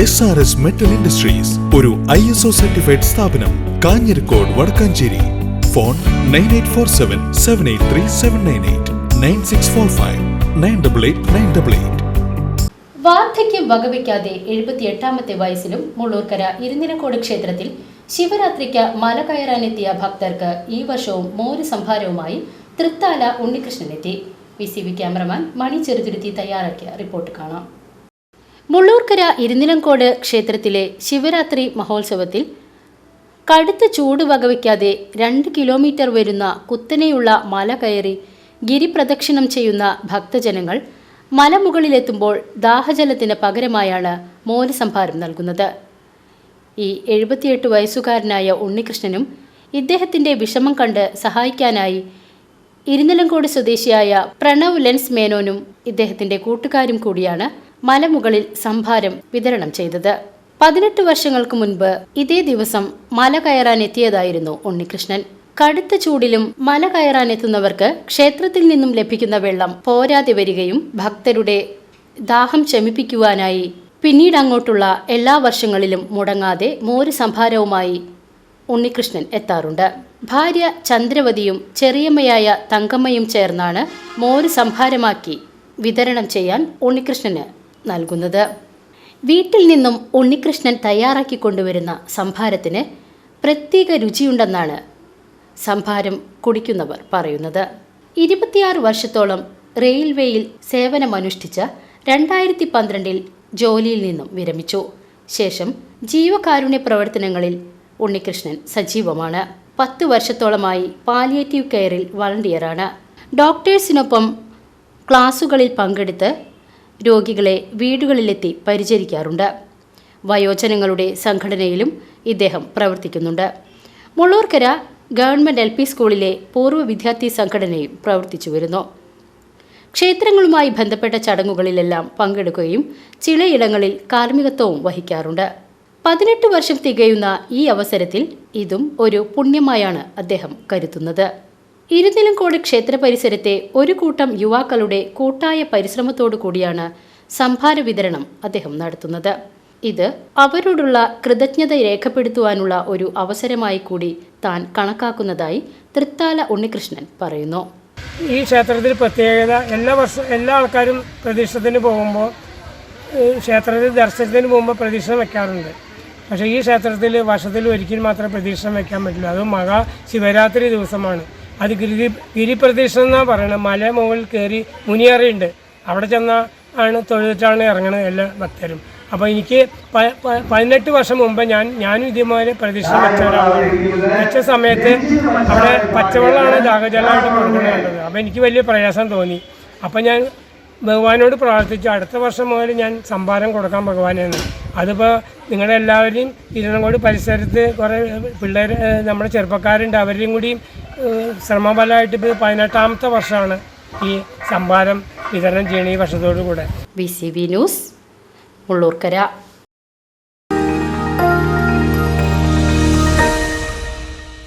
S R S metal industries ഒരു I S O certified സ്ഥാപനം Kanjirakode Vadakkanchery. Phone nine eight four seven seven eight three seven nine eight nine six four five nine double eight nine double eight വാർദ്ധക്യം വകവയ്ക്കാതെ എഴുപത്തിയെട്ടാമത്തെ വയസ്സിലും മുള്ളൂർക്കര ഇരുനിലക്കോട് ക്ഷേത്രത്തിൽ ശിവരാത്രിക്ക് മല കയറാനെത്തിയ ഭക്തർക്ക് ഈ വർഷവും മോര് സംഭാരവുമായി Thrithala ഉണ്ണികൃഷ്ണനെത്തി V C V cameraman Mani Cheruthuruthy തയ്യാറാക്കിയ റിപ്പോർട്ട് കാണാം. മുള്ളൂർക്കര ഇരുനിലംകോട് ക്ഷേത്രത്തിലെ ശിവരാത്രി മഹോത്സവത്തിൽ കടുത്ത ചൂട് വകവയ്ക്കാതെ രണ്ട് കിലോമീറ്റർ വരുന്ന കുത്തനെയുള്ള മല കയറി ഗിരിപ്രദക്ഷിണം ചെയ്യുന്ന ഭക്തജനങ്ങൾ മലമുകളിലെത്തുമ്പോൾ ദാഹജലത്തിന് പകരമായാണ് മോലസംഭാരം നൽകുന്നത്. ഈ എഴുപത്തിയെട്ട് വയസ്സുകാരനായ ഉണ്ണികൃഷ്ണനും ഇദ്ദേഹത്തിന്റെ വിഷമം കണ്ട് സഹായിക്കാനായി ഇരുനിലങ്കോട് സ്വദേശിയായ പ്രണവ് ലെൻസ് മേനോനും ഇദ്ദേഹത്തിന്റെ കൂട്ടുകാരും കൂടിയാണ് മലമുകളിൽ സംഭാരം വിതരണം ചെയ്തത്. പതിനെട്ട് വർഷങ്ങൾക്ക് മുൻപ് ഇതേ ദിവസം മല കയറാൻ എത്തിയതായിരുന്നു ഉണ്ണികൃഷ്ണൻ. കടുത്ത ചൂടിലും മല കയറാൻ എത്തുന്നവർക്ക് ക്ഷേത്രത്തിൽ നിന്നും ലഭിക്കുന്ന വെള്ളം പോരാതെ വരികയും ഭക്തരുടെ ദാഹം ശമിപ്പിക്കുവാനായി പിന്നീട് അങ്ങോട്ടുള്ള എല്ലാ വർഷങ്ങളിലും മുടങ്ങാതെ മോര് സംഭാരവുമായി ഉണ്ണികൃഷ്ണൻ എത്താറുണ്ട്. ഭാര്യ ചന്ദ്രവതിയും ചെറിയമ്മയായ തങ്കമ്മയും ചേർന്നാണ് മോര് സംഭാരമാക്കി വിതരണം ചെയ്യാൻ ഉണ്ണികൃഷ്ണന് നൽകുന്നത്. വീട്ടിൽ നിന്നും ഉണ്ണികൃഷ്ണൻ തയ്യാറാക്കി കൊണ്ടുവരുന്ന സംഭാരത്തിന് പ്രത്യേക രുചിയുണ്ടെന്നാണ് സംഭാരം കുടിക്കുന്നവർ പറയുന്നത്. ഇരുപത്തിയാറ് വർഷത്തോളം റെയിൽവേയിൽ സേവനമനുഷ്ഠിച്ച രണ്ടായിരത്തി പന്ത്രണ്ടിൽ ജോലിയിൽ നിന്നും വിരമിച്ചു. ശേഷം ജീവകാരുണ്യ പ്രവർത്തനങ്ങളിൽ ഉണ്ണികൃഷ്ണൻ സജീവമാണ്. പത്ത് വർഷത്തോളമായി പാലിയേറ്റീവ് കെയറിൽ വളണ്ടിയറാണ്. ഡോക്ടേഴ്സിനൊപ്പം ക്ലാസുകളിൽ പങ്കെടുത്ത് രോഗികളെ വീടുകളിലെത്തി പരിചരിക്കാറുണ്ട്. വയോജനങ്ങളുടെ സംഘടനയിലും ഇദ്ദേഹം പ്രവർത്തിക്കുന്നുണ്ട്. മുള്ളൂർക്കര ഗവൺമെന്റ് എൽ പി സ്കൂളിലെ പൂർവ വിദ്യാർത്ഥി സംഘടനയും പ്രവർത്തിച്ചു വരുന്നു. ക്ഷേത്രങ്ങളുമായി ബന്ധപ്പെട്ട ചടങ്ങുകളിലെല്ലാം പങ്കെടുക്കുകയും ചിലയിടങ്ങളിൽ കാർമ്മികത്വവും വഹിക്കാറുണ്ട്. പതിനെട്ട് വർഷം തികയുന്ന ഈ അവസരത്തിൽ ഇതും ഒരു പുണ്യമായാണ് അദ്ദേഹം കരുതുന്നത്. ഇരുനിലങ്കോട് ക്ഷേത്ര പരിസരത്തെ ഒരു കൂട്ടം യുവാക്കളുടെ കൂട്ടായ പരിശ്രമത്തോടു കൂടിയാണ് സംഭാര വിതരണം അദ്ദേഹം നടത്തുന്നത്. ഇത് അവരോടുള്ള കൃതജ്ഞത രേഖപ്പെടുത്തുവാനുള്ള ഒരു അവസരമായി കൂടി താൻ കണക്കാക്കുന്നതായി തൃത്താല ഉണ്ണികൃഷ്ണൻ പറയുന്നു. ഈ ക്ഷേത്രത്തിൽ പ്രത്യേകത എല്ലാ വർഷം എല്ലാ ആൾക്കാരും പ്രതീക്ഷത്തിന് പോകുമ്പോൾ ക്ഷേത്രത്തിൽ ദർശനത്തിന് പോകുമ്പോൾ പ്രതീക്ഷ വെക്കാറുണ്ട്. പക്ഷേ ഈ ക്ഷേത്രത്തിൽ വർഷത്തിൽ ഒരിക്കലും മാത്രമേ പ്രതീക്ഷ വെക്കാൻ പറ്റില്ല അത് മഹാ ശിവരാത്രി ദിവസമാണ്. അത് ഗിരി ഗിരിപ്രദേശം എന്നാണ് പറയുന്നത് മല മുകളിൽ കയറി മുനിയറയുണ്ട്. അവിടെ ചെന്നാൽ ആണ് തൊഴുതിട്ടാണ് ഇറങ്ങുന്നത് എല്ലാ ഭക്തരും. അപ്പോൾ എനിക്ക് പതിനെട്ട് വർഷം മുമ്പ് ഞാൻ ഞാനും ഇതേമാതിരി പ്രദക്ഷിണം വെച്ച ഒരാളാണ് വെച്ച സമയത്ത് അവിടെ പച്ചവെള്ളമാണ് ദാഹജലമായിട്ട് കൊടുക്കുന്നത് അപ്പോൾ എനിക്ക് വലിയ പ്രയാസം തോന്നി. അപ്പോൾ ഞാൻ ഭഗവാനോട് പ്രാർത്ഥിച്ചു. അടുത്ത വർഷം മുതൽ ഞാൻ സംഭാരം കൊടുക്കാൻ ഭഗവാനെന്ന് അതിപ്പോൾ നിങ്ങളുടെ എല്ലാവരെയും തിരുവനന്തപുരം പരിസരത്ത് കുറേ പിള്ളേർ നമ്മുടെ ചെറുപ്പക്കാരുണ്ട്. അവരെയും കൂടി ഏഹ്, ശ്രമഫലമായിട്ട് ഇപ്പോൾ പതിനെട്ടാമത്തെ വർഷമാണ് ഈ സംഭാരം വിതരണം ചെയ്യണ ഈ വർഷത്തോടു കൂടെ B C B news Mullurkara.